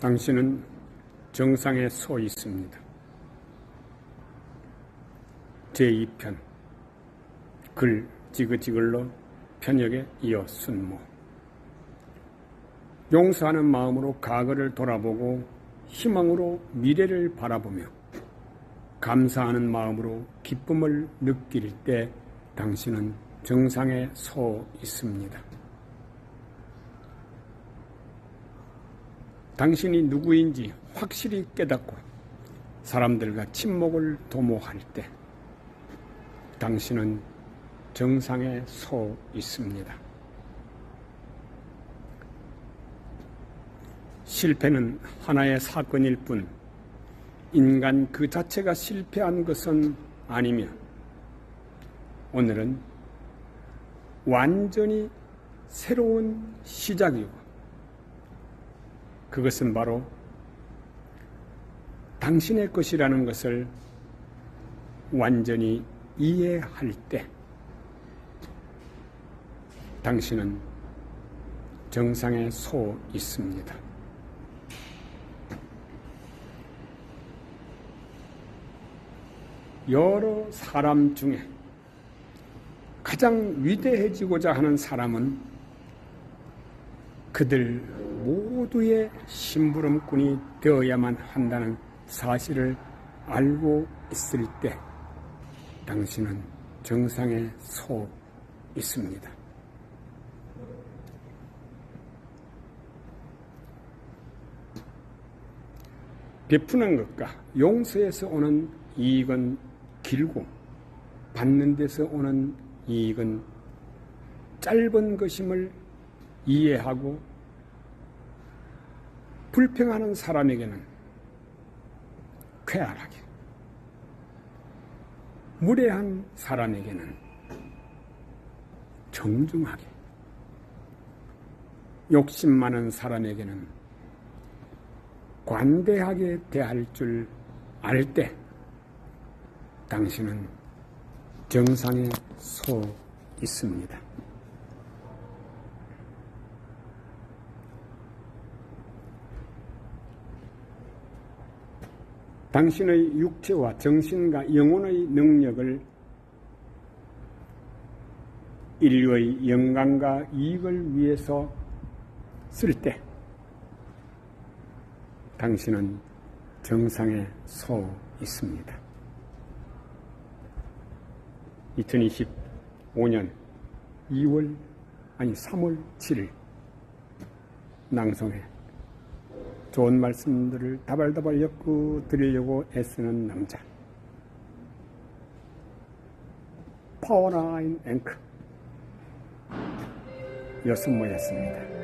당신은 정상에 서 있습니다. 제2편 글 지그지글로 편역에 이어 순모 용서하는 마음으로 과거를 돌아보고 희망으로 미래를 바라보며 감사하는 마음으로 기쁨을 느낄 때 당신은 정상에 서 있습니다. 당신이 누구인지 확실히 깨닫고 사람들과 친목을 도모할 때 당신은 정상에 서 있습니다. 실패는 하나의 사건일 뿐 인간 그 자체가 실패한 것은 아니며 오늘은 완전히 새로운 시작이고 그것은 바로 당신의 것이라는 것을 완전히 이해할 때 당신은 정상에 서 있습니다. 여러 사람 중에 가장 위대해지고자 하는 사람은 그들 모두의 심부름꾼이 되어야만 한다는 사실을 알고 있을 때 당신은 정상에 서 있습니다. 베푸는 것과 용서에서 오는 이익은 길고 받는 데서 오는 이익은 짧은 것임을 이해하고 불평하는 사람에게는 쾌활하게 무례한 사람에게는 정중하게 욕심 많은 사람에게는 관대하게 대할 줄 알 때 당신은 정상에 서 있습니다. 당신의 육체와 정신과 영혼의 능력을 인류의 영광과 이익을 위해서 쓸 때 당신은 정상에 서 있습니다. 2025년 2월 아니 3월 7일 낭송해 좋은 말씀들을 다발다발 엮어 드리려고 애쓰는 남자 파워라인 앵크 여순모였습니다.